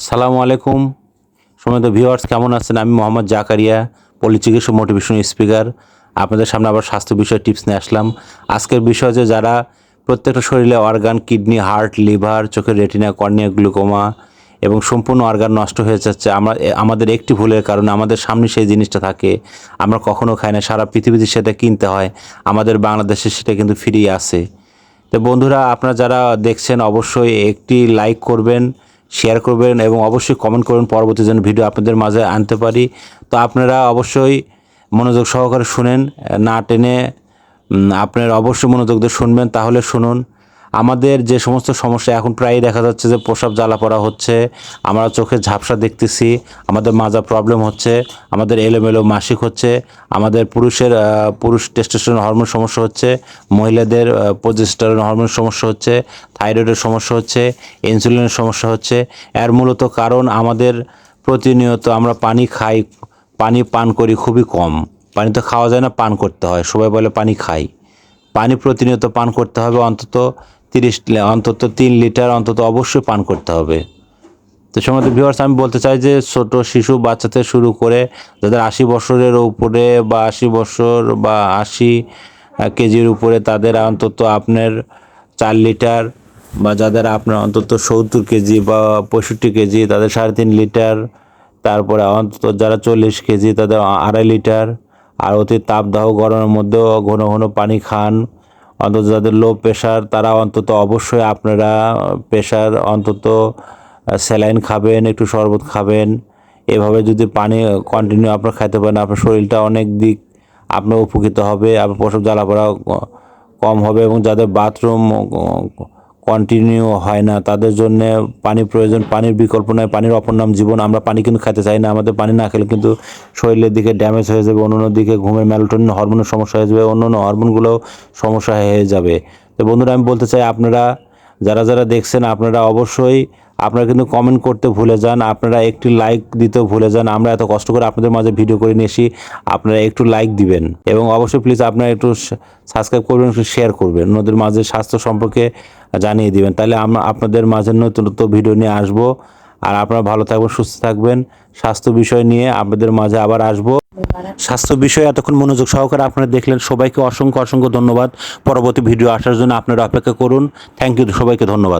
আসসালামু আলাইকুম। সময় ভিউয়ার্স, কেমন আছেন? আমি মোহাম্মদ জাকারিয়া পলি চিকিৎসক মোটিভেশন স্পিকার। আপনাদের সামনে আবার স্বাস্থ্য বিষয়ে টিপস নিয়ে আসলাম। আজকের বিষয় যে যারা প্রত্যেকটা শরীরে অর্গান, কিডনি, হার্ট, লিভার, চোখের রেটিনা, কর্নিয়া, গ্লুকোমা এবং সম্পূর্ণ অর্গান নষ্ট হয়ে যাচ্ছে। আমরা আমাদের একটি ভুলের কারণে আমাদের সামনে সেই জিনিসটা থাকে। আমরা কখনো খাই না। সারা পৃথিবীতে সেটা কিনতে হয়। আমাদের বাংলাদেশে সেটা কিন্তু ফ্রি আছে। তো বন্ধুরা, আপনারা যারা দেখছেন, অবশ্যই একটি লাইক করবেন। শেয়ার করবেন এবং অবশ্যই কমেন্ট করবেন পরবর্তী যেন ভিডিও আপনাদের মাঝে আনতে পারি। তো আপনারা অবশ্যই মনোযোগ সহকারে শুনেন, না টেনে আপনার অবশ্যই মনোযোগ দিয়ে শুনবেন। তাহলে শুনুন আমাদের যে সমস্ত সমস্যা, এখন প্রায়ই দেখা যাচ্ছে যে প্রসাব জ্বালা পড়া হচ্ছে, আমরা চোখে ঝাপসা দেখতেছি, আমাদের মাজা প্রবলেম হচ্ছে, আমাদের এলোমেলো মাসিক হচ্ছে, আমাদের পুরুষের পুরুষ টেস্টোস্টেরন হরমোন সমস্যা হচ্ছে, মহিলাদের প্রজেস্টেরন হরমোন সমস্যা হচ্ছে থাইরয়েডের সমস্যা হচ্ছে ইনসুলিনের সমস্যা হচ্ছে। এর মূলত কারণ আমাদের প্রতিনিয়ত আমরা পানি খাই, পানি পান করি খুবই কম। পানি তো খাওয়া যায় না, পান করতে হয়। সবাই বলে পানি খাই। পানি প্রতিনিয়ত পান করতে হবে, অন্তত তিরিশ অন্তত তিন লিটার অন্তত অবশ্যই পান করতে হবে। তো সময় ভিউয়ার্স আমি বলতে চাই যে ছোট শিশু বাচ্চা থেকে শুরু করে যাদের আশি বছরের উপরে বা আশি বছর বা আশি কেজির উপরে তাদের অন্তত আপনার চার লিটার বা যাদের আপনার অন্তত সত্তর কেজি বা পঁয়ষট্টি কেজি, তাদের সাড়ে তিন লিটার, তারপরে অন্তত যারা চল্লিশ কেজি, তাদের আড়াই লিটার, আর অতি তাপদাহ গরমের মধ্যেও ঘন ঘন পানি খান। অন্তত যাদের লো প্রেশার তারা অন্তত অবশ্যই আপনারা প্রেশার অন্তত স্যালাইন খাবেন, একটু শরবত খাবেন। এভাবে যদি পানি কন্টিনিউ আপনার খাইতে পারেন, আপনার শরীরটা অনেক দিক আপনার উপকৃত হবে, আপনার প্রসব জ্বালা পড়া কম হবে এবং যাদের বাথরুম কন্টিনিউ হয় না। তাদের জন্য পানি প্রয়োজন, পানির বিকল্প নয় পানির অপর নাম জীবন। আমরা পানি কিন্তু খেতে চাই না, আমাদের পানি না খেলে কিন্তু শরীরের দিকে ড্যামেজ হয়ে যাবে অন্য দিকে ঘুমের ম্যালোটনিন হরমোনের সমস্যা হয়ে যাবে অন্য অন্য হরমোনগুলোও সমস্যা হয়ে যাবে। তো বন্ধুরা, আমি বলতে চাই আপনারা যারা যারা দেখছেন, আপনারা অবশ্যই, আপনারা কিন্তু কমেন্ট করতে ভুলে যান, আপনারা একটি লাইক দিতেও ভুলে যান, আমরা এত কষ্ট করে আপনাদের মাঝে ভিডিও করে নিয়ে এসি আপনারা একটু লাইক দিবেন। এবং অবশ্যই প্লিজ আপনারা একটু সাবস্ক্রাইব করবেন, একটু শেয়ার করবেন ওদের মাঝে স্বাস্থ্য সম্পর্কে জানিয়ে দিবেন। তাহলে আমরা আপনাদের মাঝে নতুন নতুন ভিডিও নিয়ে আসব। আর আপনারা ভালো থাকবেন, সুস্থ থাকবেন, স্বাস্থ্য বিষয় নিয়ে আপনাদের মাঝে আবার আসব। স্বাস্থ্য বিষয়ে এতক্ষণ মনোযোগ সহকারে আপনারা দেখলেন। সবাইকে অসংখ্য অসংখ্য ধন্যবাদ। পরবর্তী ভিডিও আসার জন্য আপনারা অপেক্ষা করুন। থ্যাংক ইউ সবাইকে ধন্যবাদ।